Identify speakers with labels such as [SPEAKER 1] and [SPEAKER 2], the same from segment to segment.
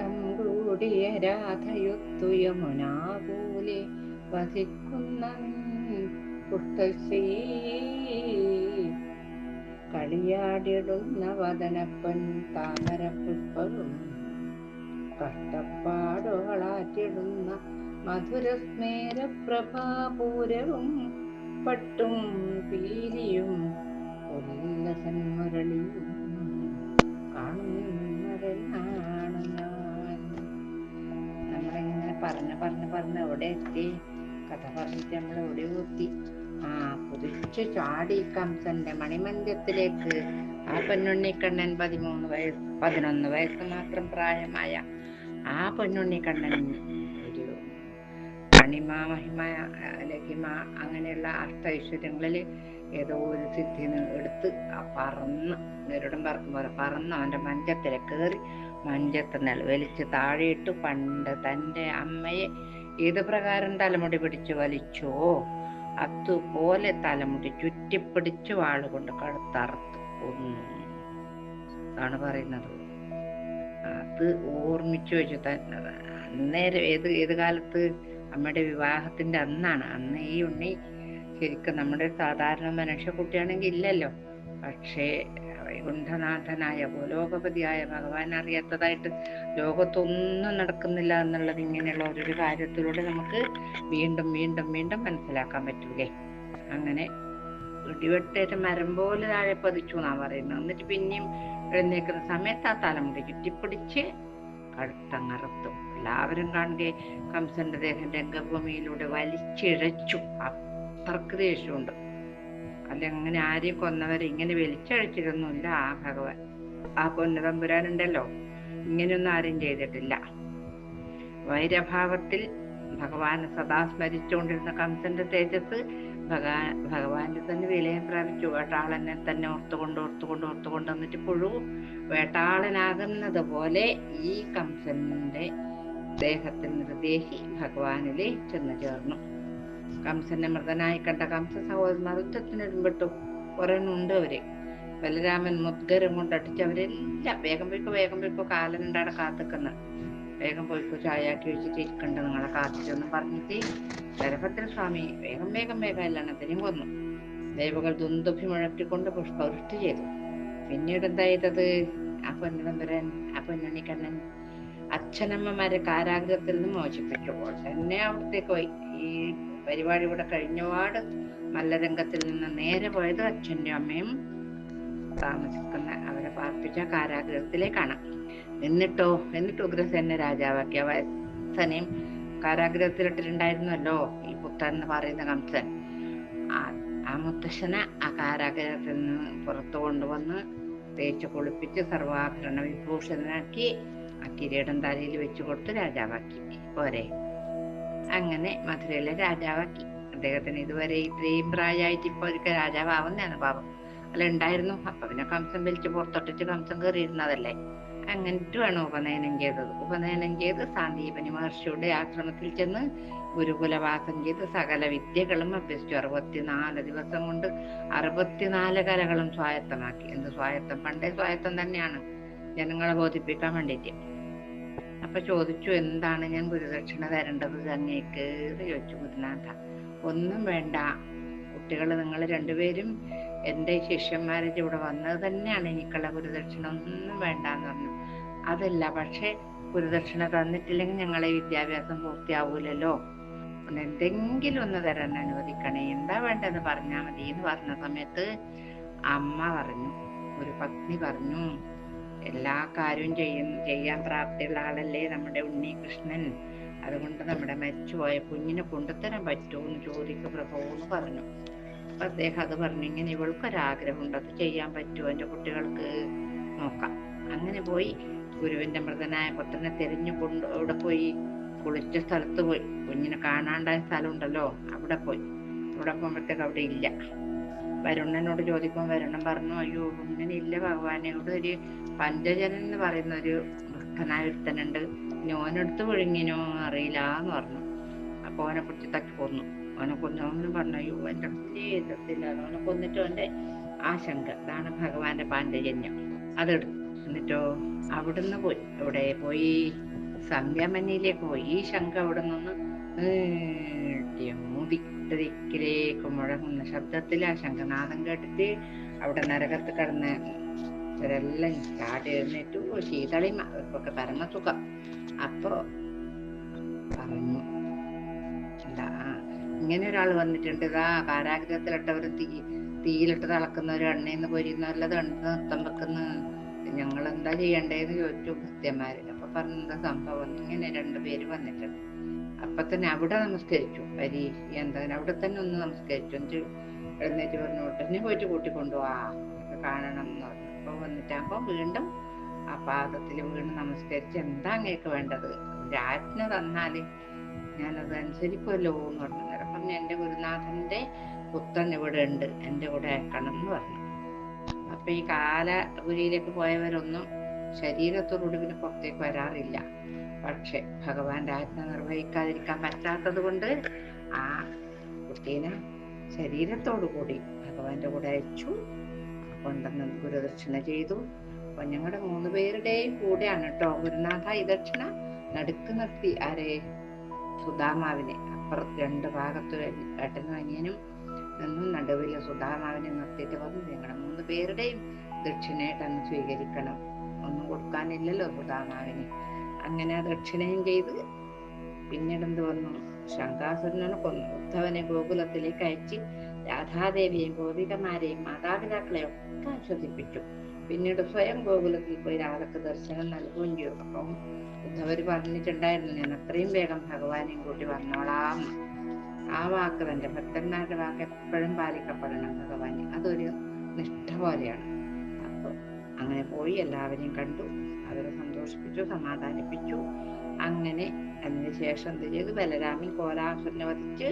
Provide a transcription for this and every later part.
[SPEAKER 1] വട്ടം കൂടിയ രാധയൊത്തു യമുനാ പോലെ വസിക്കുന്ന നിൻ പുഷ്ടശ്രീ കളിയാടിടുന്ന വദനപ്പൻ താമര പുഷ്പവും കഷ്ടപ്പാടുകളാറ്റിടുന്ന മധുരസ്മേരപ്രഭാപൂരവും പട്ടും പീലിയും ഉല്ലസന്മുരളിയും പറഞ്ഞ് പറഞ്ഞ് പറഞ്ഞ് എവിടെ എത്തി? കഥ പറഞ്ഞിട്ട് നമ്മൾ എവിടെ എത്തി? ആ കുതിച്ചു ചാടി കംസന്റെ മണിമന്ദിരത്തിലേക്ക് ആ പൊന്നുണ്ണിക്കണ്ണൻ പതിമൂന്ന് വയസ്സ് പതിനൊന്ന് വയസ്സ് മാത്രം പ്രായമായ ആ പൊന്നുണ്ണിക്കണ്ണൻ ഒരു മണിമ മഹിമ ലഹിമ അങ്ങനെയുള്ള അർത്ഥൈശ്വര്യങ്ങളിൽ ഏതോ ഒരു സിദ്ധി എടുത്ത് പറന്ന് നേരിടും പറക്കും പോലെ പറന്ന് അവന്റെ മന്ദിരത്തിലേക്ക് കയറി മഞ്ചത്ത് നിലവലിച്ച് താഴെയിട്ട് പണ്ട് തന്റെ അമ്മയെ ഏത് പ്രകാരം തലമുടി പിടിച്ച് വലിച്ചോ അതുപോലെ തലമുടി ചുറ്റിപ്പിടിച്ച് വാളുകൊണ്ട് കടുത്തറുത്ത് കൊന്നു. അതാണ് പറയുന്നത്. അത് ഓർമ്മിച്ചു വെച്ചു തന്നെ. അന്നേരം ഏത് ഏത് കാലത്ത് അമ്മയുടെ വിവാഹത്തിന്റെ അന്നാണ്. അന്ന് ഈ ഉണ്ണി ശരിക്കും നമ്മുടെ സാധാരണ മനുഷ്യ കുട്ടിയാണെങ്കിൽ ഇല്ലല്ലോ. പക്ഷേ വൈകുണ്ഠനാഥനായ ഭൂലോകപതിയായ ഭഗവാൻ അറിയാത്തതായിട്ട് ലോകത്തൊന്നും നടക്കുന്നില്ല എന്നുള്ളത് ഇങ്ങനെയുള്ള ഓരോരു കാര്യത്തിലൂടെ നമുക്ക് വീണ്ടും വീണ്ടും വീണ്ടും മനസ്സിലാക്കാൻ പറ്റൂലേ? അങ്ങനെ ഇടിവെട്ടേറ്റ മരം പോലെ താഴെ പതിച്ചു എന്നാ പറയുന്നത്. എന്നിട്ട് പിന്നെയും എഴുന്നേക്കുന്ന സമയത്ത് ആ തലമുടി ചുറ്റിപ്പിടിച്ച് കടുത്തങ്ങറുത്തും എല്ലാവരും കാണുക കംസന്റെ ദേഹം രംഗഭൂമിയിലൂടെ വലിച്ചിഴച്ചു. അത്രയ്ക്ക് ദേഷ്യമുണ്ട്. അല്ല അങ്ങനെ ആരെയും കൊന്നവരെ ഇങ്ങനെ വലിച്ചഴിച്ചിരുന്നില്ല ആ ഭഗവാൻ. ആ പൊന്നുതമ്പുരാനുണ്ടല്ലോ. ഇങ്ങനെയൊന്നും ആരും ചെയ്തിട്ടില്ല. വൈരഭാവത്തിൽ ഭഗവാനെ സദാ സ്മരിച്ചുകൊണ്ടിരുന്ന കംസന്റെ തേജസ് ഭഗവാൻ ഭഗവാന്റെ തന്നെ വിലയം പ്രാപിച്ചു. വേട്ടാളനെ തന്നെ ഓർത്തുകൊണ്ട് ഓർത്തുകൊണ്ട് ഓർത്തുകൊണ്ട് വന്നിട്ട് പുഴു വേട്ടാളനാകുന്നത് പോലെ ഈ കംസന്റെ ദേഹത്തിൽ നിർദ്ദേശി ഭഗവാനിലെ ചെന്ന് ചേർന്നു. കംസന്റെ മൃതനായി കണ്ട കംസ സഹോദരന്മാർ യുദ്ധത്തിനിടുമ്പെട്ടു കുറെ അവരെ. ബലരാമൻ മുദ്ഗരം കൊണ്ട് അടിച്ച് അവരെല്ലാം വേഗം പോയിക്കോ വേഗം പോയിക്കോ കാലനുണ്ടാടെ കാത്തിക്കുന്ന വേഗം പോയിക്കോ ചായയാക്കി വെച്ചിട്ട് ഇരിക്കണ്ട നിങ്ങളെ കാത്തിട്ടെന്ന് പറഞ്ഞിട്ട് ബലഭദ്രസ്വാമി സ്വാമി വേഗം വേഗം വേഗം എല്ലാത്തിനെയും കൊന്നു ദേവകൾ ദുന്ദുഭി മുഴക്കിക്കൊണ്ട് പുഷ്പവൃഷ്ടി ചെയ്തു. പിന്നീട് എന്തായത് ആ പൊന്നുതമ്പുരൻ ആ പൊന്നുണ്ണിക്കണ്ണൻ അച്ഛനമ്മമാരെ കാരാഗ്രഹത്തിൽ നിന്ന് മോചിപ്പിച്ചു. തന്നെ അവിടത്തേക്ക് പോയി. ഈ പരിപാടി ഇവിടെ കഴിഞ്ഞപാട് മല്ലരംഗത്തിൽ നിന്ന് നേരെ പോയത് അച്ഛന്റെ അമ്മയും താമസിക്കുന്ന അവരെ പാർപ്പിച്ച കാരാഗ്രഹത്തിലേക്കാണ്. എന്നിട്ടോ എന്നിട്ട് ഉഗ്രസേനെ രാജാവാക്കിയ വത്സനെയും കാരാഗ്രഹത്തിലിട്ടിട്ടുണ്ടായിരുന്നല്ലോ ഈ പുത്തൻ എന്ന് പറയുന്ന കംസൻ. ആ ആ മുത്തശ്ശനെ ആ കാരാഗ്രഹത്തിൽ നിന്ന് പുറത്തു കൊണ്ടുവന്ന് തേച്ച് കുളിപ്പിച്ച് സർവാഭരണ വിഭൂഷണനാക്കി ആ കിരീടം തലയിൽ വെച്ചു കൊടുത്ത് രാജാവാക്കി. പോരെ. അങ്ങനെ മധുരയിലെ രാജാവാക്കി. അദ്ദേഹത്തിന് ഇതുവരെ ഇത്രയും പ്രായമായിട്ട് ഇപ്പൊ ഒരിക്കൽ രാജാവാവുന്നതാണ് പാപം. അല്ല ഉണ്ടായിരുന്നു. അപ്പൊ പിന്നെ കംസം വലിച്ച് പുറത്തൊട്ടിച്ച് കംസം കയറിയിരുന്നതല്ലേ? അങ്ങനിട്ട് ഉപനയനം ചെയ്തത്. ഉപനയനം ചെയ്ത് സാന്ദീപനി മഹർഷിയുടെ ആശ്രമത്തിൽ ചെന്ന് ഗുരുകുലവാസം ചെയ്ത് സകല വിദ്യകളും അഭ്യസിച്ചു. അറുപത്തിനാല് ദിവസം കൊണ്ട് അറുപത്തിനാല് കലകളും സ്വായത്തമാക്കി. എന്ത് സ്വായത്തം? പണ്ടേ സ്വായത്തം തന്നെയാണ്. ജനങ്ങളെ ബോധിപ്പിക്കാൻ വേണ്ടിയിട്ട്. അപ്പൊ ചോദിച്ചു എന്താണ് ഞാൻ ഗുരുദക്ഷിണ തരേണ്ടത് അങ്ങേക്ക്? എന്ന് ചോദിച്ചു ഗുരുനാഥ ഒന്നും വേണ്ട. കുട്ടികൾ നിങ്ങൾ രണ്ടുപേരും എന്റെ ശിഷ്യന്മാരെ ഇവിടെ വന്നത് തന്നെയാണ് എനിക്കുള്ള ഗുരുദക്ഷിണ. ഒന്നും വേണ്ട എന്ന് പറഞ്ഞു. അതല്ല പക്ഷെ ഗുരുദക്ഷിണ തന്നിട്ടില്ലെങ്കിൽ ഞങ്ങളെ വിദ്യാഭ്യാസം പൂർത്തിയാവൂലല്ലോ. എന്തെങ്കിലും ഒന്ന് തരാൻ അനുവദിക്കണേ. എന്താ വേണ്ടെന്ന് പറഞ്ഞാൽ മതി എന്ന് പറഞ്ഞ സമയത്ത് അമ്മ പറഞ്ഞു ഒരു പത്നി പറഞ്ഞു എല്ലാ കാര്യവും ചെയ്യുന്ന ചെയ്യാൻ പ്രാപ്തിയുള്ള ആളല്ലേ നമ്മുടെ ഉണ്ണികൃഷ്ണൻ അതുകൊണ്ട് നമ്മുടെ മരിച്ചുപോയ കുഞ്ഞിനെ കൊണ്ടുത്തരാൻ പറ്റുമോ എന്ന് ചോദിക്കും പ്രഭു പറഞ്ഞു. അപ്പൊ അദ്ദേഹം അത് പറഞ്ഞു ഇങ്ങനെ ഇവൾക്കൊരാഗ്രഹമുണ്ട്. അത് ചെയ്യാൻ പറ്റുമോ എന്റെ കുട്ടികൾക്ക്? നോക്കാം. അങ്ങനെ പോയി ഗുരുവിന്റെ മൃതനായ പുത്രനെ തിരഞ്ഞു കൊണ്ട് അവിടെ പോയി. കുളിച്ച സ്ഥലത്ത് പോയി. കുഞ്ഞിനെ കാണാണ്ടായ സ്ഥലമുണ്ടല്ലോ അവിടെ പോയി. അവിടെ പോകുമ്പോഴത്തേക്ക് അവിടെ ഇല്ല. വരുണനോട് ചോദിക്കുമ്പോൾ വരുണൻ പറഞ്ഞു അയ്യോ ഇങ്ങനെ ഇല്ല ഭഗവാനെ. ഇവിടെ ഒരു പഞ്ചജനൻ എന്ന് പറയുന്ന ഒരു വൃദ്ധനായ ഒരുത്തനുണ്ട് ഇനി ഓനെടുത്ത് വിഴുങ്ങിനോ അറിയില്ല എന്ന് പറഞ്ഞു. അപ്പൊ ഓനെ കുറിച്ച് തട്ടി കൊന്നു ഓനെ കൊന്നു അവനും പറഞ്ഞു. അയ്യോ എന്റെ ജീവിതത്തില്ല ഓനെ കൊന്നിട്ട് ഓന്റെ ആശങ്ക. അതാണ് ഭഗവാന്റെ പാഞ്ചജന്യം അതെടുത്തു. എന്നിട്ടോ അവിടുന്ന് പോയി. എവിടെ പോയി? സംയമനിയിലേക്ക് പോയി. ഈ ശങ്ക അവിടെ നിന്ന് നീട്ടിയ മുതിക്കിലേക്ക് മുഴങ്ങുന്ന ശബ്ദത്തിൽ ആ ശങ്കനാഥം കേട്ടിട്ട് അവിടെ നരകത്ത് കിടന്ന് ഇവരെല്ലാം ചാടി എഴുന്നേറ്റു. ശീതളിമ ഇവർക്കൊക്കെ പരമസുഖം അപ്പോ പറഞ്ഞു. എന്താ ഇങ്ങനെ ഒരാൾ വന്നിട്ടുണ്ട്. ഇതാ കാരാഗ്രഹത്തിലിട്ടവർ തീ തീയിലിട്ട് തിളക്കുന്നവർ എണ്ണയിൽ പൊരിയുന്നവരത് എണ്ണ നൃത്തം വെക്കുന്ന. ഞങ്ങൾ എന്താ ചെയ്യണ്ടേന്ന് ചോദിച്ചു ഭക്തന്മാര്. അപ്പൊ എന്താ സംഭവം? ഇങ്ങനെ രണ്ടുപേര് വന്നിട്ടുണ്ട്. അപ്പൊ തന്നെ അവിടെ നമസ്കരിച്ചു. പരി എന്താ അവിടെ തന്നെ ഒന്ന് നമസ്കരിച്ചു. എന്നിട്ട് എഴുന്നേറ്റ് പറഞ്ഞു ഉടനെ പോയിട്ട് കൂട്ടിക്കൊണ്ടുപോവാ കാണണം എന്ന് പറഞ്ഞു. അപ്പൊ വന്നിട്ടാകുമ്പോ വീണ്ടും ആ പാദത്തിൽ വീണ് നമസ്കരിച്ച് എന്താ അങ്ങേക്ക് വേണ്ടത്? രാജ്ഞ തന്നാൽ ഞാനത് അനുസരിക്കുമല്ലോ എന്ന് പറഞ്ഞു. നേരം പറഞ്ഞു എന്റെ ഗുരുനാഥന്റെ പുത്രൻ ഇവിടെ ഉണ്ട് എന്റെ കൂടെ അയക്കണം എന്ന് പറഞ്ഞു. അപ്പൊ ഈ കാലപുരിയിലേക്ക് പോയവരൊന്നും ശരീരത്തോടുകൂടി പിന്നെ പുറത്തേക്ക് വരാറില്ല. പക്ഷെ ഭഗവാന്റെ ആജ്ഞ നിർവഹിക്കാതിരിക്കാൻ പറ്റാത്തത് കൊണ്ട് ആ കുട്ടീനെ ശരീരത്തോടു കൂടി ഭഗവാന്റെ കൂടെ അയച്ചു. കൊണ്ടുവന്ന് ഗുരുദക്ഷിണ ചെയ്തു. അപ്പൊ ഞങ്ങളുടെ മൂന്ന് പേരുടെയും കൂടെയാണ് കേട്ടോ ഗുരുനാഥ ഈ ദക്ഷിണ നടുക്ക് നിർത്തി ആരെ? സുധാമാവിനെ. അപ്പുറത്ത് രണ്ട് ഭാഗത്ത് ഏട്ടനും അനിയനും നിന്നും നടുവിൽ സുധാമാവിനെ നിർത്തിയിട്ട് വന്നു. ഞങ്ങളുടെ മൂന്ന് പേരുടെയും ദക്ഷിണയായിട്ട് അന്ന് സ്വീകരിക്കണം. ഒന്നും കൊടുക്കാനില്ലല്ലോ സുധാമാവിന്. അങ്ങനെ ദക്ഷിണയും ചെയ്ത് പിന്നീട് എന്ത് വന്നു? ശങ്കാസുരനെ കൊന്നു. ഉദ്ധവനെ ഗോകുലത്തിലേക്ക് അയച്ച് രാധാദേവിയെയും ഗോപികമാരെയും മാതാപിതാക്കളെയും ഒക്കെ ആശ്വസിപ്പിച്ചു പിന്നീട് സ്വയം ഗോകുലത്തിൽ പോയി രാധക്ക് ദർശനം നൽകുകയും ചെയ്തു. അപ്പം ഉദ്ധവര് പറഞ്ഞിട്ടുണ്ടായിരുന്നു ഞാൻ അത്രയും വേഗം ഭഗവാനെയും കൂട്ടി വന്നോളാം. ആ വാക്ക് തന്റെ ഭക്തന്മാരുടെ വാക്ക് എപ്പോഴും പാലിക്കപ്പെടണം ഭഗവാൻ അതൊരു നിഷ്ഠ പോലെയാണ്. അപ്പൊ അങ്ങനെ പോയി എല്ലാവരെയും കണ്ടു. അവരെ സന്തോഷിപ്പിച്ചു സമാധാനിപ്പിച്ചു. അങ്ങനെ അതിനുശേഷം എന്ത് ചെയ്തു? ബലരാമി കോലാസുരനെ വധിച്ച്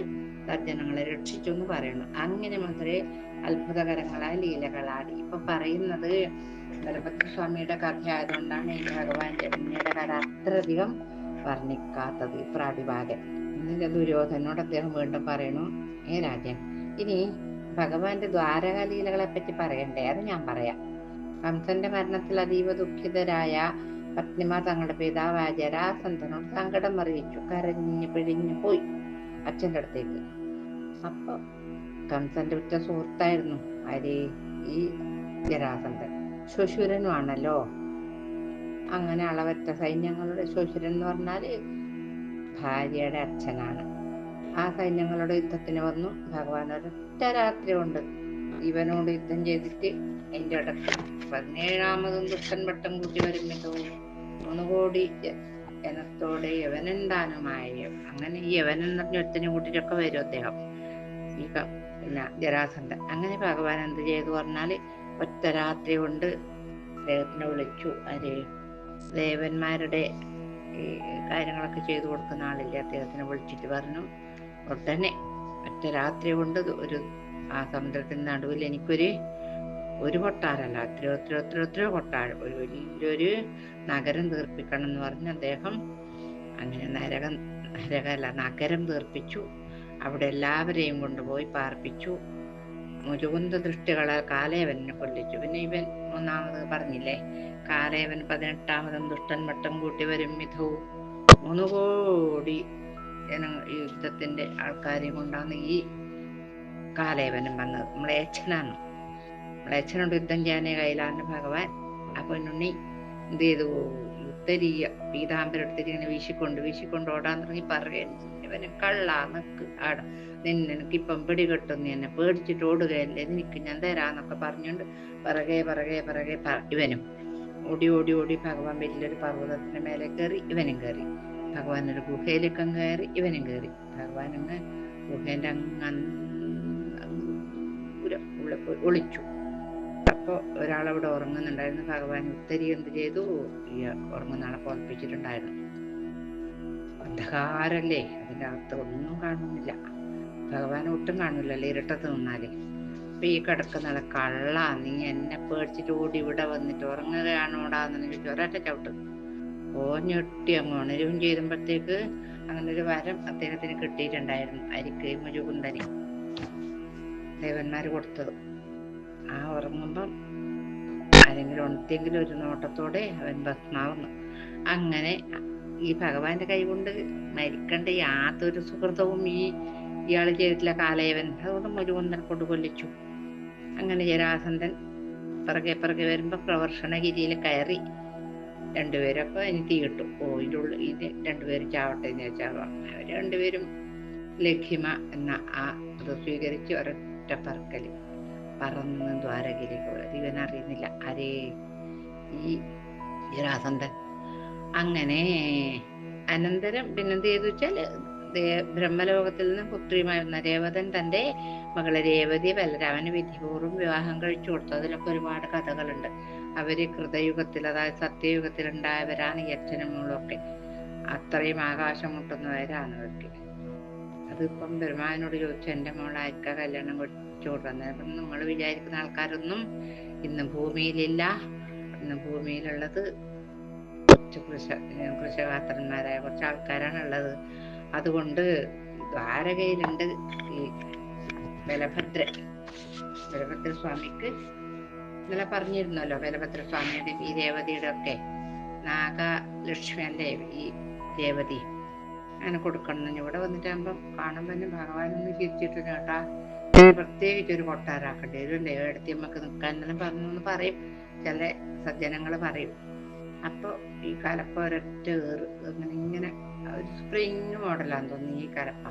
[SPEAKER 1] സജ്ജനങ്ങളെ രക്ഷിച്ചു എന്ന് പറയുന്നു. അങ്ങനെ മാത്രമേ അത്ഭുതകരങ്ങളായ ലീലകളാണ് ഇപ്പൊ പറയുന്നത് ഗണപതിസ്വാമിയുടെ കഥ ആയതുകൊണ്ടാണ് ഈ ഭഗവാന്റെ പിന്നീട് കഥ അത്രയധികം വർണിക്കാത്തത് പ്രാതിഭാഗൻ എന്നിട്ട് ദുര്യോധനോട് അദ്ദേഹം വീണ്ടും പറയണു ഏ രാജൻ ഇനി ഭഗവാന്റെ ദ്വാരകാലീലകളെ പറ്റി പറയണ്ടേ? അത് ഞാൻ പറയാം. കംസന്റെ മരണത്തിൽ അതീവ ദുഃഖിതരായ പത്നിമ തങ്ങളുടെ പിതാവായ ജരാസന്ധനോട് സങ്കടം അറിയിച്ചു. കരഞ്ഞു പിഴിഞ്ഞു പോയി അച്ഛന്റെ അടുത്തേക്ക്. അപ്പൊ കംസന്റെ ഉറ്റ സുഹൃത്തായിരുന്നു ആര്? ഈ ജരാസന്ധൻ. ശുശുരനുമാണല്ലോ അങ്ങനെ അളവറ്റ സൈന്യങ്ങളുടെ ശുശുരൻ എന്ന് പറഞ്ഞാൽ ഭാര്യയുടെ അച്ഛനാണ്. ആ സൈന്യങ്ങളുടെ യുദ്ധത്തിന് വന്നു. ഭഗവാൻ ഒരൊറ്റ രാത്രി കൊണ്ട് ഇവനോട് യുദ്ധം ചെയ്തിട്ട് എന്റെ അടക്കം പതിനേഴാമതും ദുഷ്ടൻ വട്ടം കൂട്ടി വരുമല്ലോ മൂന്ന് കോടി ജ- ജനത്തോടെ യവനുണ്ടാനുമായ അങ്ങനെ ഈ യവനൻ പറഞ്ഞ ഒറ്റനെ കൂട്ടിട്ടൊക്കെ വരും അദ്ദേഹം. ഈ പിന്നെ ജരാസന്ധൻ. അങ്ങനെ ഭഗവാൻ എന്ത് ചെയ്തു പറഞ്ഞാൽ ഒറ്റ രാത്രി കൊണ്ട് അദ്ദേഹത്തിനെ വിളിച്ചു. ആര് ദേവന്മാരുടെ ഈ കാര്യങ്ങളൊക്കെ ചെയ്തു കൊടുക്കുന്ന ആളില്ലേ? അദ്ദേഹത്തിനെ വിളിച്ചിട്ട് പറഞ്ഞു. ഉടനെ ഒറ്റ രാത്രി കൊണ്ട് ഒരു ആ സമുദ്രത്തിന് നടുവിൽ എനിക്കൊരു ഒരു കൊട്ടാരല്ല എത്രയോ എത്രയോ എത്രയോ എത്രയോ കൊട്ടാരം. ഒരു വലിയൊരു നഗരം തീർപ്പിക്കണം എന്ന് പറഞ്ഞ് അദ്ദേഹം അങ്ങനെ നരകം നരകമല്ല നഗരം തീർപ്പിച്ചു. അവിടെ എല്ലാവരെയും കൊണ്ടുപോയി പാർപ്പിച്ചു. മുരുകുന്ത ദൃഷ്ടികളാൽ കാലേവനെ കൊല്ലിച്ചു. പിന്നെ ഇവൻ മൂന്നാമത് പറഞ്ഞില്ലേ കാലേവൻ പതിനെട്ടാമതും ദുഷ്ടൻ വട്ടം കൂട്ടി വരും വിധവും മൂന്ന് കോടി ഈ യുദ്ധത്തിന്റെ ആൾക്കാരെയും കൊണ്ടാണ് ഈ കാലേവനും വന്നത്. നമ്മളെ മ്ലേച്ഛനോട് യുദ്ധം ചെയ്യാനേ കയ്യിലാണ് ഭഗവാൻ. അപ്പൊ ഉണ്ണി എന്ത് ചെയ്തു? ഉത്തരീയ പീതാംബരം എടുത്തിട്ട് ഇങ്ങനെ വീശിക്കൊണ്ട് വീശിക്കൊണ്ട് ഓടാൻ തുടങ്ങി പറയുകയും ഇവന് കള്ളാ നിക്ക്. ആട നിന്നെ എനിക്കിപ്പം പിടികെട്ടും നീ എന്നെ പേടിച്ചിട്ട് ഓടുകയല്ലേ? നിനക്ക് ഞാൻ തരാന്നൊക്കെ പറഞ്ഞുകൊണ്ട് പിറകെ പിറകെ പിറകെ ഇവനും ഓടി ഓടി ഓടി ഭഗവാൻ വലിയൊരു പർവതത്തിന്റെ മേലെ കയറി ഇവനും കയറി. ഭഗവാൻ ഒരു ഗുഹയിലേക്ക് കയറി ഇവനും കയറി. ഭഗവാൻ അങ്ങ് അങ്ങ് അങ്ങ് പോയി ഒളിച്ചു. അപ്പൊ ഒരാളവിടെ ഉറങ്ങുന്നുണ്ടായിരുന്നു. ഭഗവാൻ ഉത്തരി എന്ത് ചെയ്തു? ഈ ഉറങ്ങുന്ന ആളെ പുറപ്പിച്ചിട്ടുണ്ടായിരുന്നു അന്ധകാരല്ലേ? അതിന്റെ അകത്ത് ഒന്നും കാണുന്നില്ല. ഭഗവാൻ ഒട്ടും കാണില്ലല്ലോ ഇരുട്ടത്ത് നിന്നാലേ. അപ്പൊ ഈ കിടക്കുന്ന കള്ള. നീ എന്നെ പേടിച്ചിട്ട് ഓടി ഇവിടെ വന്നിട്ട് ഉറങ്ങുകയാണോടാന്ന് ചോദിച്ചു. ഒരൊറ്റ ചവിട്ട്. ഓഞ്ഞൊട്ടി അങ്ങ് ഉണരുകയും ചെയ്തപ്പോഴത്തേക്ക് അങ്ങനെ ഒരു വരം അദ്ദേഹത്തിന് കിട്ടിയിട്ടുണ്ടായിരുന്നു. അരിക്ക് മുജുകുന്ദന് ദേവന്മാര് കൊടുത്തത്. ആ ഉറങ്ങുമ്പം ആരെങ്കിലും ഉണർത്തിയെങ്കിലും ഒരു നോട്ടത്തോടെ അവൻ ഭസ്മാവുന്നു. അങ്ങനെ ഈ ഭഗവാന്റെ കൈകൊണ്ട് മരിക്കേണ്ട യാതൊരു സുഹൃതവും ഈ ഇയാൾ ചെയ്തിട്ടില്ല കാലയവൻ അതുകൊണ്ട് മുരുകുന്നൻ കൊണ്ട് കൊല്ലിച്ചു. അങ്ങനെ ജരാസന്ധൻ പിറകെ പിറകെ വരുമ്പോ പ്രവർഷണഗിരിയിൽ കയറി രണ്ടുപേരൊക്കെ ഇനി തീയിട്ടു ഓ ഇതിലുള്ള ഇത് രണ്ടുപേരും ചാവട്ടെ എന്ന് വെച്ചാൽ അവർ രണ്ടുപേരും ലഖിമ എന്ന ആ ഇത് സ്വീകരിച്ച് ഒരൊറ്റ പറക്കൽ പറന്ന് ദ്വാരകയിലേക്ക് പോയത് ഇവൻ അറിയുന്നില്ല. അരേ ഈ ജരാസന്ധൻ. അങ്ങനെ അനന്തരം പിന്നെന്ത് ചെയ്തു വെച്ചാൽ ദേ- ബ്രഹ്മലോകത്തിൽ നിന്ന് പുത്രിയുമായി വന്ന രേവതൻ തന്റെ മകളെ രേവതിയെ ബലരാമന് വിധിപൂർവം വിവാഹം കഴിച്ചു കൊടുത്തു. അതിലൊക്കെ ഒരുപാട് കഥകളുണ്ട്. അവർ കൃതയുഗത്തിൽ അതായത് സത്യയുഗത്തിൽ ഉണ്ടായവരാണ് മോളും ഒക്കെ. അത്രയും ആകാശം മുട്ടുന്നവരാണ് അവർക്ക്. അതിപ്പം ബെരുമാനോട് ചോദിച്ചു എന്റെ മോളായിരിക്ക കല്യാണം കഴിച്ചു കൊടുക്കുന്നത് അപ്പം നിങ്ങൾ വിചാരിക്കുന്ന ആൾക്കാരൊന്നും ഇന്ന് ഭൂമിയിലില്ല. ഇന്ന് ഭൂമിയിലുള്ളത് കുറച്ച് കൃഷ കൃഷകാത്രന്മാരായ കുറച്ച് ആൾക്കാരാണ് ഉള്ളത് അതുകൊണ്ട് ദ്വാരകയിലുണ്ട് ഈ ബലഭദ്രൻ ബലഭദ്ര സ്വാമിക്ക്? ഇന്നലെ പറഞ്ഞിരുന്നല്ലോ ബലഭദ്ര സ്വാമിയുടെ ഈ രേവതിയുടെ ഒക്കെ നാഗലക്ഷ്മി അല്ലേ ഈ രേവതി അങ്ങനെ കൊടുക്കണം. ഇവിടെ വന്നിട്ടാകുമ്പം കാണുമ്പോൾ തന്നെ ഭഗവാനൊന്ന് ചിരിച്ചിട്ട് കേട്ടാ. പ്രത്യേകിച്ച് ഒരു കൊട്ടാരാക്കേണ്ടി വരും എടുത്തി നമുക്ക് നിൽക്കാനെല്ലാം പറഞ്ഞു പറയും. ചില സജ്ജനങ്ങൾ പറയും. അപ്പൊ ഈ കലപ്പ ഒരൊറ്റ ഏറ് അങ്ങനെ ഇങ്ങനെ ഒരു സ്പ്രിങ് മോഡലാന്ന് തോന്നി ഈ കലപ്പ.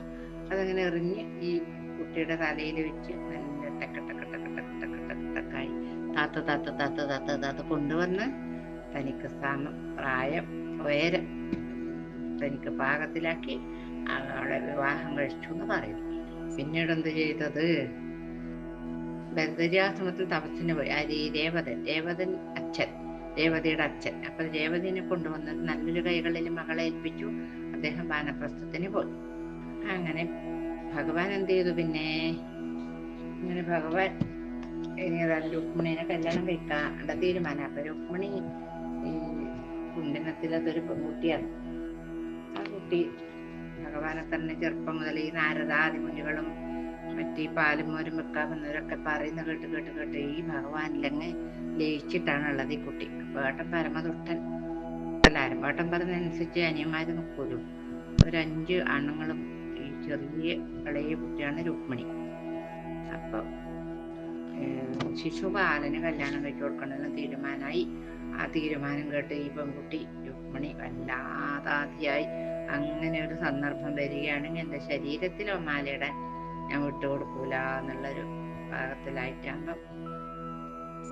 [SPEAKER 1] അതങ്ങനെ എറിഞ്ഞ് ഈ കുട്ടിയുടെ തലയിൽ വെച്ച് നല്ല ടക്ക ടക്ക ടക്ക ടക്ക ടക്ക ടക്ക ടക്കായി താത്ത താത്ത താത്ത താത്ത താത്ത കൊണ്ടുവന്ന് തനിക്ക് സ്ഥാനം പ്രായം ഉയരം തനിക്ക് പാകത്തിലാക്കി അവളെ വിവാഹം കഴിച്ചു എന്ന് പറയുന്നു. പിന്നീട് എന്ത് ചെയ്തത്? ബദരിയാശ്രമത്തിൽ തപസ്സിന് പോയി. ആ ഈ ദേവതൻ രേവതൻ അച്ഛൻ രേവതിയുടെ അച്ഛൻ. അപ്പൊ രേവതിനെ കൊണ്ടുവന്ന് നല്ലൊരു കൈകളിൽ മകളെ ഏൽപ്പിച്ചു. അദ്ദേഹം വാനപ്രസ്ഥത്തിന് പോയി. അങ്ങനെ ഭഗവാൻ എന്ത് ചെയ്തു പിന്നെ? അങ്ങനെ ഭഗവാൻ ഇനി രുക്മിണിനെ കല്യാണം കഴിക്കാണ്ട തീരുമാനം. അപ്പൊ രുക്മിണി കുണ്ടനത്തിൽ അതൊരു പെൺകുട്ടിയാണ്. കുട്ടി ഭഗവാനെ തന്നെ ചെറുപ്പം മുതൽ ഈ നാരദാദി മറ്റേ ഈ പാലും മോരും വെക്കാൻ വന്നവരൊക്കെ പറയുന്ന കേട്ട് കേട്ട് കേട്ട് ഈ ഭഗവാനിലങ്ങ് ലയിച്ചിട്ടാണ് ഉള്ളത് ഈ കുട്ടി. വേട്ടൻ പരമതുട്ടൻ എല്ലാരും ഏട്ടൻ പറഞ്ഞതനുസരിച്ച് അനിയന്മാര് നോക്കൂലും. ഒരഞ്ച് ആണുങ്ങളും ഈ ചെറിയ ഇളയ കുട്ടിയാണ് രുക്മിണി. അപ്പൊ ശിശുപാലന് കല്യാണം കഴിച്ചു കൊടുക്കണമെന്ന് തീരുമാനമായി. ആ തീരുമാനം കേട്ട് ഈ പെൺകുട്ടി രുക്മിണി വല്ലാതാതിയായി അങ്ങനെ ഒരു സന്ദർഭം വരികയാണെങ്കിൽ എന്റെ ശരീരത്തിലോ മാലയിടാൻ ഞാൻ വിട്ടുകൊടുക്കൂല എന്നുള്ളൊരു ഭാഗത്തിലായിട്ടാകുമ്പം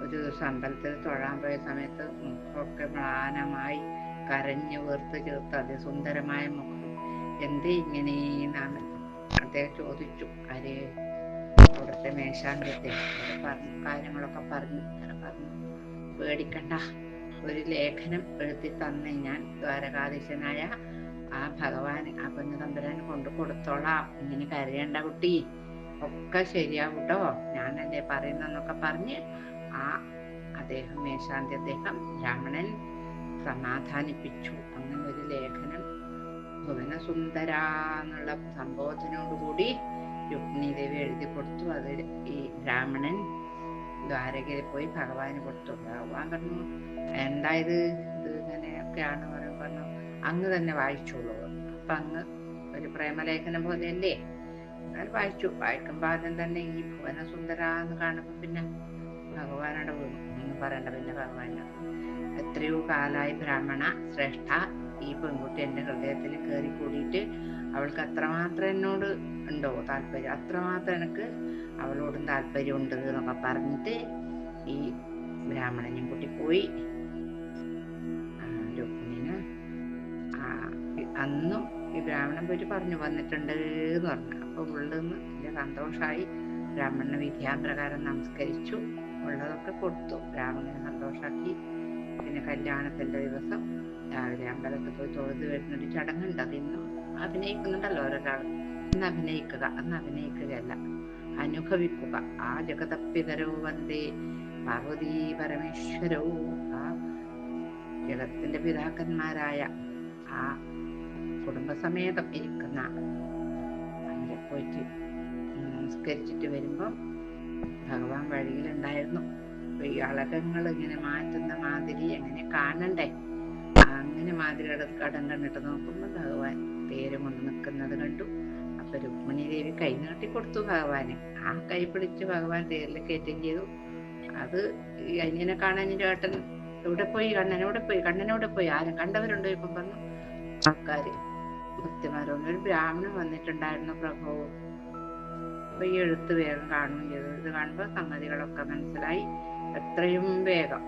[SPEAKER 1] ഒരു ദിവസം അമ്പലത്തിൽ തൊഴാൻ പോയ സമയത്ത് മുഖമൊക്കെ മ്ലാനമായി കരഞ്ഞു വീർത്ത് ചേർത്ത് അതിസുന്ദരമായ മുഖം. എന്തേ ഇങ്ങനെ നാം അദ്ദേഹം ചോദിച്ചു. അരെ അവിടുത്തെ മേശാന്തത്തെ പറഞ്ഞു കാര്യങ്ങളൊക്കെ പറഞ്ഞു. പറഞ്ഞു. പേടിക്കണ്ട. ഒരു ലേഖനം എഴുതി തന്നെ ഞാൻ ദ്വാരകാധീശനായ ആ ഭഗവാൻ ആ കുഞ്ഞു തമ്പുരാൻ കൊണ്ടു കൊടുത്തോളാം. ഇങ്ങനെ കരയണ്ട കുട്ടി. ഒക്കെ ശരിയാവും കേട്ടോ ഞാനല്ലേ പറയുന്നെന്നൊക്കെ പറഞ്ഞ് ആ അദ്ദേഹം മേശാന്തി അദ്ദേഹം ബ്രാഹ്മണൻ സമാധാനിപ്പിച്ചു. അങ്ങനെ ഒരു ലേഖനം ഭുവനസുന്ദര എന്നുള്ള സംബോധനയോടുകൂടി രുക്മിണി ദേവി എഴുതി കൊടുത്തു. അത് ഈ ബ്രാഹ്മണൻ ദ്വാരകയിൽ പോയി ഭഗവാന് കൊടുത്തു. ഭഗവാൻ പറഞ്ഞു എന്താ ഇത്? ഇത് ഇങ്ങനെയൊക്കെയാണ് പറയുന്നത് അങ്ങ് തന്നെ വായിച്ചോളൂ. അപ്പൊ അങ്ങ് ഒരു പ്രേമലേഖനം പോലെയല്ലേ? എന്നാൽ വായിച്ചു. വായിക്കുമ്പോ ആദ്യം തന്നെ ഈ ഭുവനസുന്ദര എന്ന് കാണുമ്പോ പിന്നെ ഭഗവാനോട് എന്ന് പറയണ്ട പിന്നെ ഭഗവാന. എത്രയോ കാലായി ബ്രാഹ്മണ ശ്രേഷ്ഠ ഈ പെൺകുട്ടി എന്റെ ഹൃദയത്തിൽ കയറി കൂടിയിട്ട് അവൾക്ക് അത്രമാത്രം എന്നോട് ഉണ്ടോ താല്പര്യം? അത്രമാത്രം എനിക്ക് അവളോടും താല്പര്യം ഉണ്ട് എന്നൊക്കെ പറഞ്ഞിട്ട് ഈ ബ്രാഹ്മണനെയും കൂട്ടി പോയി അന്നും ഈ ബ്രാഹ്മണൻ പോയിട്ട് പറഞ്ഞു വന്നിട്ടുണ്ട് എന്ന് പറഞ്ഞു. അപ്പൊ ഉള്ളതെന്ന് വലിയ സന്തോഷമായി ബ്രാഹ്മണന് വിദ്യാപ്രകാരം നമസ്കരിച്ചു. ഉള്ളതൊക്കെ കൊടുത്തു. ബ്രാഹ്മണനെ സന്തോഷാക്കി. പിന്നെ കല്യാണത്തിന്റെ ദിവസം രാവിലെ അമ്പലത്തിൽ പോയി തൊഴുത് വരുന്നൊരു ചടങ്ങുണ്ട്. അതിന്നും അഭിനയിക്കുന്നുണ്ടല്ലോ ഓരോരാൾ ഇന്ന് അഭിനയിക്കുക അന്ന് അഭിനയിക്കുകയല്ല. അനുഭവിക്കുക. ആ ജഗതപ്പിതരോ വന്ദേ പാർവതീ പരമേശ്വരോ ആ ജഗത്തിന്റെ പിതാക്കന്മാരായ ആ കുടുംബസമേതം ഇരിക്കുന്ന അവിടെ പോയിട്ട് നമസ്കരിച്ചിട്ട് വരുമ്പം ഭഗവാൻ വഴിയിലുണ്ടായിരുന്നു. ഈ അളകങ്ങൾ ഇങ്ങനെ മാറ്റുന്ന മാതിരി എങ്ങനെ കാണണ്ടേ? അങ്ങനെ മാതിരി കടം കണ്ടിട്ട് നോക്കുമ്പോൾ ഭഗവാൻ പേര് കൊണ്ട് നിൽക്കുന്നത് കണ്ടു. അപ്പൊ രുക്മിണി ദേവി കൈ നീട്ടി കൊടുത്തു ഭഗവാന്. ആ കൈ പിടിച്ച് ഭഗവാൻ തേരിൽ കയറ്റുകയും ചെയ്തു. അത് അനിയനെ കാണാൻ ചേട്ടൻ എവിടെ പോയി? കണ്ണനോടെ പോയി? കണ്ണനോടെ പോയി? ആരും കണ്ടവരുണ്ടോ? ഇപ്പം പറഞ്ഞു. ആൾക്കാര് ഭക്തിമാരൊന്നും ഒരു ബ്രാഹ്മണൻ വന്നിട്ടുണ്ടായിരുന്നു പ്രഭു. അപ്പൊ ഈ എഴുത്ത് വേഗം കാണുകയും ചെയ്തു. ഇത് കാണുമ്പോൾ സംഗതികളൊക്കെ മനസ്സിലായി. എത്രയും വേഗം.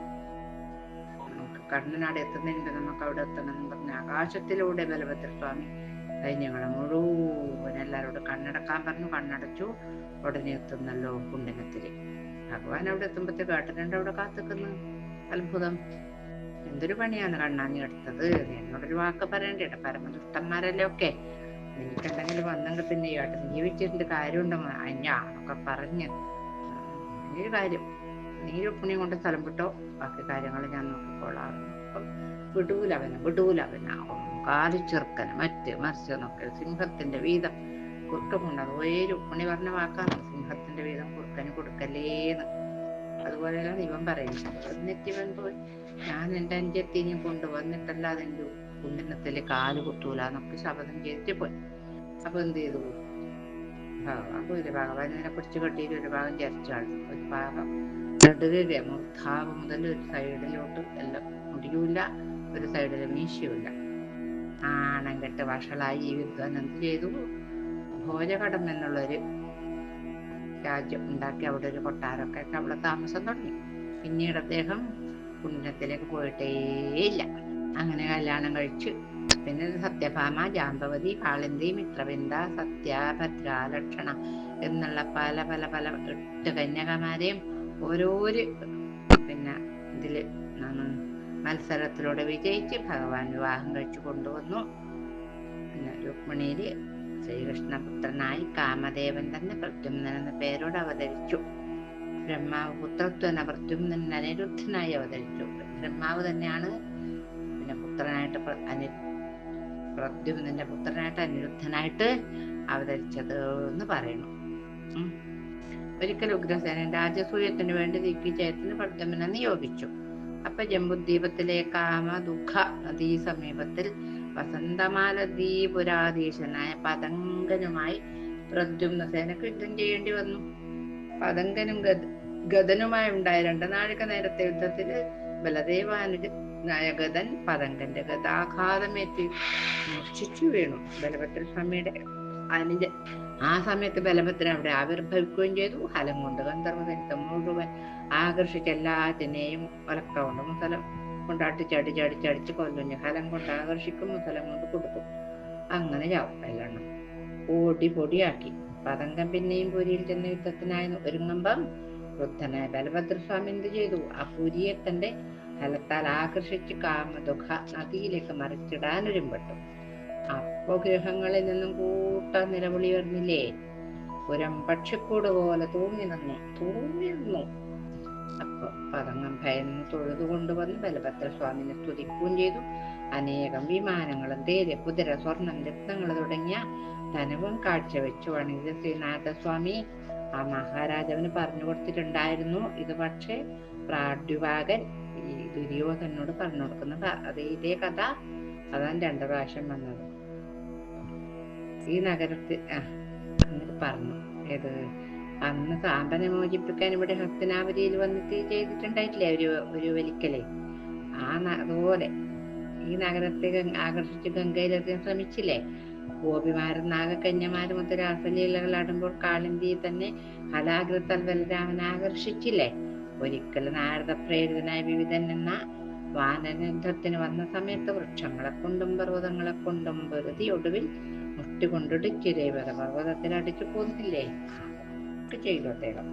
[SPEAKER 1] നമുക്ക് കണ്ണനാട് എത്തുന്നതിന് നമുക്ക് അവിടെ എത്തണം എന്ന് പറഞ്ഞ ആകാശത്തിലൂടെ ബലഭദ്ര സ്വാമി സൈന്യങ്ങളെ മുഴുവൻ എല്ലാവരോടും കണ്ണടക്കാൻ പറഞ്ഞു കണ്ണടച്ചു. ഉടനെ എത്തുന്നല്ലോ കുണ്ടിനത്തിൽ. ഭഗവാൻ അവിടെ എത്തുമ്പോഴത്തെ ഏട്ടനുണ്ട് അവിടെ കാത്തുക്കുന്നു അത്ഭുതം. എന്തൊരു പണിയാണ് കണ്ണാഞ്ഞി എടുത്തത്? എന്നോടൊരു വാക്ക് പറയണ്ടേട്ട പരമദുഷ്ടന്മാരല്ലേ ഒക്കെ? നിനക്കെന്തെങ്കിലും വന്നെങ്കിൽ പിന്നെ നീ വെച്ചിട്ടുണ്ട് കാര്യമുണ്ടോ? അഞ്ഞാന്നൊക്കെ പറഞ്ഞ്. ഒരു കാര്യം നീ രുക്മിണി കൊണ്ട് സ്ഥലം വിട്ടോ? ബാക്കി കാര്യങ്ങൾ ഞാൻ നോക്കിക്കോളാം. അപ്പം വിടൂല അവനെ വിടൂല അവനെ കാൽ ചെറുക്കന് മറ്റ് മത്സ്യമൊക്കെ സിംഹത്തിന്റെ വീതം കുറുക്കം അത് ഒരേ രുക്മിണി പറഞ്ഞ വാക്കാണ്. സിംഹത്തിന്റെ വീതം കുറുക്കന് കൊടുക്കല്ലേന്ന്. അതുപോലെയാണ് ഇവൻ പറയുന്നത്. എന്നിട്ട് ഇവൻ പോയി ഞാൻ എന്റെ അഞ്ചത്തിനെയും കൊണ്ടുവന്നിട്ടല്ലാതെ കുണ്ടിനത്തിൽ കാൽ കുത്തൂല എന്നൊക്കെ ശപഥം ചെയ്തിട്ട് പോയി. അപ്പൊ എന്ത് ചെയ്തു? അപ്പൊ ഒരു ഭാഗം പിടിച്ചു കെട്ടിയിട്ട് ഒരു ഭാഗം ചരിച്ചാണ്. ഒരു ഭാഗം നെടുകെ മൂർധാവ് മുതൽ ഒരു സൈഡിലോട്ട് എല്ലാം മുടിയൂല ഒരു സൈഡിൽ മീശയുമില്ല. ആണം കെട്ട് വഷളായി ഈ വിദ്വാൻ എന്ത് ചെയ്തു? ഭോജകടം എന്നുള്ളൊരു രാജ്യം ഉണ്ടാക്കി അവിടെ ഒരു കൊട്ടാരമൊക്കെ അവിടെ താമസം തുടങ്ങി. പിന്നീട് അദ്ദേഹം പുണ്യത്തിലേക്ക് പോയിട്ടേയില്ല. അങ്ങനെ കല്യാണം കഴിച്ചു. പിന്നെ സത്യഭാമ ജാമ്പവതി കാളിന്തി മിത്രവിന്ദ സത്യ ഭദ്ര ലക്ഷണ എന്നുള്ള പല പല പല എട്ട് കന്യകമാരെയും ഓരോരു പിന്നെ ഇതിൽ മത്സരത്തിലൂടെ വിജയിച്ച് ഭഗവാൻ വിവാഹം കഴിച്ചു കൊണ്ടുവന്നു. പിന്നെ രുക്മിണിയിൽ ശ്രീകൃഷ്ണപുത്രനായി കാമദേവൻ തന്നെ പ്രത്യുമ്നൻ എന്ന പേരോട് അവതരിച്ചു. ബ്രഹ്മാവ് പുത്രത്വന പ്രദ്യുമ്നൻ അനിരുദ്ധനായി അവതരിച്ചു. ബ്രഹ്മാവ് തന്നെയാണ് പിന്നെ പുത്രനായിട്ട് അനി പ്രദ്യുമ്നന്റെ പുത്രനായിട്ട് അനിരുദ്ധനായിട്ട് അവതരിച്ചത് എന്ന് പറയുന്നു. ഒരിക്കൽ ഉഗ്രസേനൻ രാജസൂയത്തിന് വേണ്ടി ദിഗ്വിജയത്തിന് പ്രദ്യുമ്നെ നിയോഗിച്ചു. അപ്പൊ ജംബുദ്വീപത്തിലെ കാമ ദുഃഖ നദീ സമീപത്തിൽ വസന്തമാല ദ്വീപുരാധീശനായ പതങ്കനുമായി പ്രദ്യുമ്ന സേനക്ക് യുദ്ധം ചെയ്യേണ്ടി വന്നു. പതങ്കനും ഗദനുമായി ഉണ്ടായ രണ്ട് നാഴിക നേരത്തെ യുദ്ധത്തിൽ ബലദേവാനുജൻ ഗതൻ പതങ്കന്റെ ഗതാഘാതമേറ്റ് മൂർച്ഛിച്ചു വീണു. ബലഭദ്ര സ്വാമിയുടെ അനുജ ആ സമയത്ത് ബലഭദ്രൻ അവിടെ ആവിർഭവിക്കുകയും ചെയ്തു. ഹലം കൊണ്ട് ഗന്ധർവനത്തെ മുഴുവൻ ആകർഷിച്ച് എല്ലാത്തിനെയും ഒലക്ക കൊണ്ട് മുസലം കൊണ്ട് അടിച്ചടിച്ച് അടിച്ചടിച്ച് കൊല്ലുഞ്ഞു ഹലം കൊണ്ട് ആകർഷിക്കും മുസലം കൊണ്ട് കൊടുക്കും. അങ്ങനെ ചാവും എല്ലെണ്ണം ഓടി പൊടിയാക്കി പതങ്കം പിന്നെയും പുരിയിൽ ചെന്ന യുദ്ധത്തിനായി ഒരുങ്ങുമ്പം വൃദ്ധനായ ബലഭദ്രസ്വാമി എന്ത് ചെയ്തു? ആ പുരിയെ തന്റെ ഫലത്താൽ ആകർഷിച്ച് കാമദുഃഖ നദിയിലേക്ക് മറിച്ചിടാൻ ഒരുമ്പെട്ടു. അപ്പോ ഗൃഹങ്ങളിൽ നിന്നും കൂട്ട നിലവിളി വരുന്നില്ലേ പുരം പക്ഷിക്കൂട് പോലെ തൂങ്ങി നിന്നു. തൂങ്ങി നിന്നു. അപ്പൊ പതങ്ങം ഭയന്ന് തൊഴുതു കൊണ്ടുവന്ന് ബലഭദ്രസ്വാമിനെ തുതിക്കുകയും ചെയ്തു. അനേകം വിമാനങ്ങളും തേര് കുതിര സ്വർണം രത്നങ്ങൾ തുടങ്ങിയ ധനവും കാഴ്ചവെച്ചു വണിത ശ്രീനാഥസ്വാമി ആ മഹാരാജാവിന് പറഞ്ഞു കൊടുത്തിട്ടുണ്ടായിരുന്നു. ഇത് പക്ഷേ പ്രാഡ്യുവാകൻ ഈ ദുര്യോധനോട് പറഞ്ഞു കൊടുക്കുന്ന ക- അത് ഇതേ കഥ. അതാണ് രണ്ടു പ്രാവശ്യം വന്നത്. ഈ നഗരത്തിൽ അങ്ങനെ പറഞ്ഞു. ഏത് അന്ന് സാമ്പനെ മോചിപ്പിക്കാൻ ഇവിടെ ഹസ്തനാപുരിയിൽ വന്നിട്ട് ചെയ്തിട്ടുണ്ടായിട്ടില്ലേ ഒരു ഒരു വലിക്കലേ? ആ അതുപോലെ ഈ നഗരത്തെ ആകർഷിച്ച് ഗംഗയിലെത്താൻ ശ്രമിച്ചില്ലേ? ഗോപിമാരും നാഗകന്യമാരും ഒത്ത് രാസലീലകൾ ആടുമ്പോൾ കാളിന്തിയെ തന്നെ ഹലാകൃത്താൽ ബലരാമൻ ആകർഷിച്ചില്ലേ? ഒരിക്കൽ നാരദ പ്രേരിതനായ വിവിധൻ എന്ന വാനയുദ്ധത്തിന് വന്ന സമയത്ത് വൃക്ഷങ്ങളെ കൊണ്ടും പർവതങ്ങളെ കൊണ്ടും വെറുതി ഒടുവിൽ മുട്ടി കൊണ്ടിടിച്ച് അടിച്ചു പോന്നില്ലേ? ഒക്കെ ചെയ്തു അദ്ദേഹം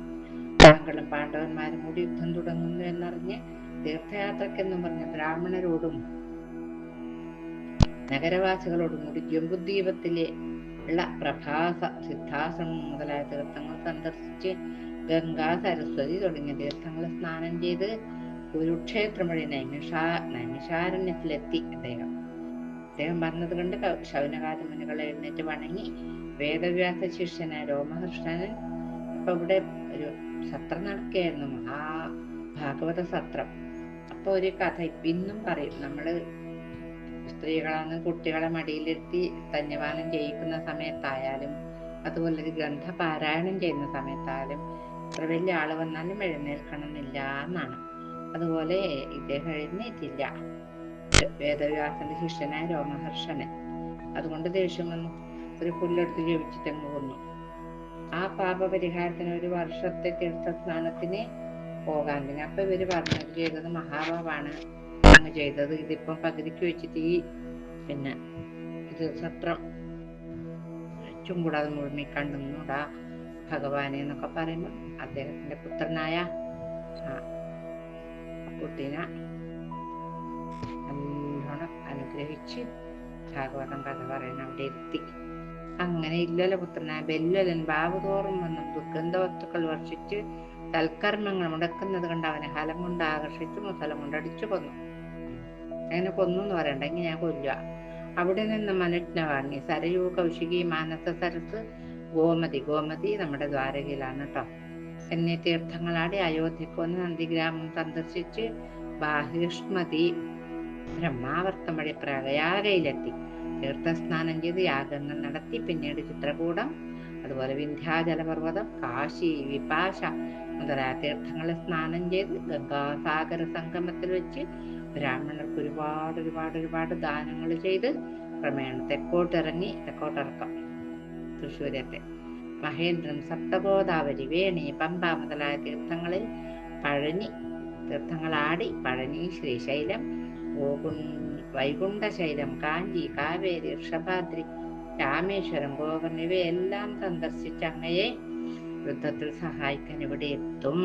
[SPEAKER 1] താങ്കളും പാണ്ഡവന്മാരും കൂടി യുദ്ധം തുടങ്ങുന്നു എന്നറിഞ്ഞ് തീർത്ഥയാത്രക്കെന്നും പറഞ്ഞ ബ്രാഹ്മണരോടും നഗരവാസികളോടും കൂടി ജംബുദ്വീപത്തിലെ ഉള്ള പ്രഭാസ സിദ്ധാശ്രമം മുതലായ തീർത്ഥങ്ങൾ സന്ദർശിച്ച് ഗംഗാ സരസ്വതി തുടങ്ങിയ തീർത്ഥങ്ങൾ സ്നാനം ചെയ്ത് കുരുക്ഷേത്രം വഴി നൈമിഷാ നൈമിഷാരണ്യത്തിലെത്തി അദ്ദേഹം. അദ്ദേഹം പറഞ്ഞത് കണ്ട് ക- ശൗനകാദിമുനികൾ എഴുന്നേറ്റ് വണങ്ങി വേദവ്യാസ ശിഷ്യനായ രോമഹർഷണൻ അപ്പൊ ഇവിടെ ഒരു സത്രം നടക്കുകയായിരുന്നു മഹാ ഭാഗവത സത്രം. അപ്പൊ ഒരു കഥ ഇന്നും പറയും. നമ്മൾ സ്ത്രീകളാണ് കുട്ടികളെ മടിയിലിരുത്തി സ്തന്യപാനം ചെയ്യിക്കുന്ന സമയത്തായാലും അതുപോലെ ഒരു ഗ്രന്ഥ പാരായണം ചെയ്യുന്ന സമയത്തായാലും എത്ര വലിയ ആൾ വന്നാലും എഴുന്നേൽക്കണമെന്നില്ല എന്നാണ്. അതുപോലെ ഇദ്ദേഹം എഴുന്നേറ്റില്ല. വേദവ്യാസന്റെ ശിഷ്യനായ രോമഹർഷന്. അതുകൊണ്ട് ദേഷ്യം വന്നു. ഒരു പുല്ലെടുത്ത് ജപിച്ചിട്ടങ്ങ് കൊന്നു ആ പാപപരിഹാരത്തിന് ഒരു വർഷത്തെ തീർത്ഥസ്നാനത്തിന് പോകാൻ. തന്നെ അപ്പൊ ഇവർ പറഞ്ഞത് ചെയ്തത് മഹാഭാവാണ് അങ്ങ് ചെയ്തത്. ഇതിപ്പം പകുതിക്ക് വെച്ചിട്ട് ഈ പിന്നെ ഇത് സത്രം ചുംകൂടാതെ മുഴുമി കണ്ടുന്നൂടാ ഭഗവാനെ എന്നൊക്കെ പറയുമ്പോൾ അദ്ദേഹത്തിന്റെ പുത്രനായ കുട്ടീനെ നല്ലോണം അനുഗ്രഹിച്ച് ഭാഗവതം കഥ പറയുന്ന അവിടെ എത്തി അങ്ങനെ ഇല്ലല്ലോ പുത്രനായ. ബെല്ലലൻ ബാബു തോറും വന്നും ദുർഗന്ധ വസ്തുക്കൾ വർഷിച്ച് തൽക്കർമ്മങ്ങൾ മുടക്കുന്നത് കണ്ട് അവനെ ഹലം കൊണ്ട് ആകർഷിച്ചു മുസലം കൊണ്ട് അടിച്ചു കൊന്നു. അങ്ങനെ കൊന്നു എന്ന് പറയണ്ട ഞാൻ കൊല്ലുക. അവിടെ നിന്ന് മനുഷ്യനെ വാങ്ങി. സരയൂ കൗശികി മാനസ സരസ് ഗോമതി ഗോമതി നമ്മുടെ ദ്വാരകയിലാണ് കേട്ടോ. എന്നീ തീർത്ഥങ്ങളാടി അയോധ്യക്ക് വന്ന് നന്ദിഗ്രാമം സന്ദർശിച്ച് ബാഹിഷ്മതി ബ്രഹ്മാവർത്തം വഴി പ്രയാഗയിലെത്തി തീർത്ഥസ്നാനം ചെയ്ത് യാഗങ്ങൾ നടത്തി പിന്നീട് ചിത്രകൂടം അതുപോലെ വിന്ധ്യാജലപർവതം കാശി വിപാശ മുതലായ തീർത്ഥങ്ങളിൽ സ്നാനം ചെയ്ത് ഗംഗാസാഗര സംഗമത്തിൽ വെച്ച് ബ്രാഹ്മണർക്ക് ഒരുപാട് ഒരുപാട് ഒരുപാട് ദാനങ്ങൾ ചെയ്ത് ക്രമേണ തെക്കോട്ടിറങ്ങി തെക്കോട്ടിറക്കം തൃശ്ശൂരത്തെ മഹേന്ദ്രൻ സപ്തഗോദാവരി വേണി പമ്പ മുതലായ തീർത്ഥങ്ങളിൽ പഴനി തീർത്ഥങ്ങളാടി പഴനി ശ്രീശൈലം ഗോകുൺ വൈകുണ്ഠശൈലം കാഞ്ചി കാവേരി ഋഷഭാദ്രി രാമേശ്വരം ഗോകർණ ഇവയെല്ലാം സന്ദർശിച്ച അങ്ങയെ യുദ്ധത്തിൽ സഹായിക്കാൻ ഇവിടെ എത്തും.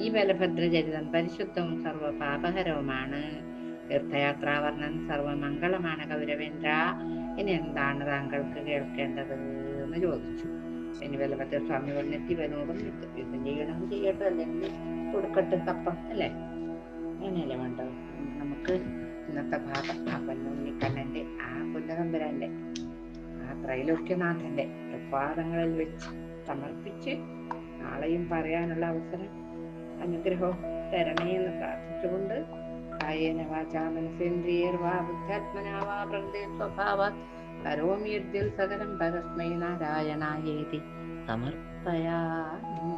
[SPEAKER 1] ഈ ബലഭദ്രചരിതം പരിശുദ്ധവും സർവപാപഹരവുമാണ്. തീർത്ഥയാത്രാവർണൻ സർവമംഗളമാണ് കൗരവേന്ദ്ര ഇനി എന്താണ് താങ്കൾക്ക് കേൾക്കേണ്ടത് എന്ന് ചോദിച്ചു. ഇനി ബലഭദ്ര സ്വാമി പറഞ്ഞിട്ട് ഇവനോടും യുദ്ധം ചെയ്യണം ചെയ്യട്ടെ അല്ലെങ്കിൽ കൊടുക്കട്ടെ തപ്പം അല്ലേ? അങ്ങനെയല്ലേ വേണ്ടത്? നമുക്ക് ഇന്നത്തെ ഭാഗം ആ പൊന്നുണ്ണിക്കണ്ണന്റെ ആ കുഞ്ഞതമ്പുരാന്റെ ആ ത്രൈലോക്യനാഥന്റെ പാദങ്ങളിൽ വെച്ച് സമർപ്പിച്ച് നാളെയും പറയാനുള്ള അവസരം അനുഗ്രഹവും തരണേ എന്ന് പ്രാർത്ഥിച്ചുകൊണ്ട് കായേന വാചാ മനസേന്ദ്രിയർവാ ബുദ്ധാത്മനാ വാ പ്രകൃതി സ്വഭാവാത് കരോമി സകലം പരസ്മൈ നാരായണായേതി സമർപ്പയാമി.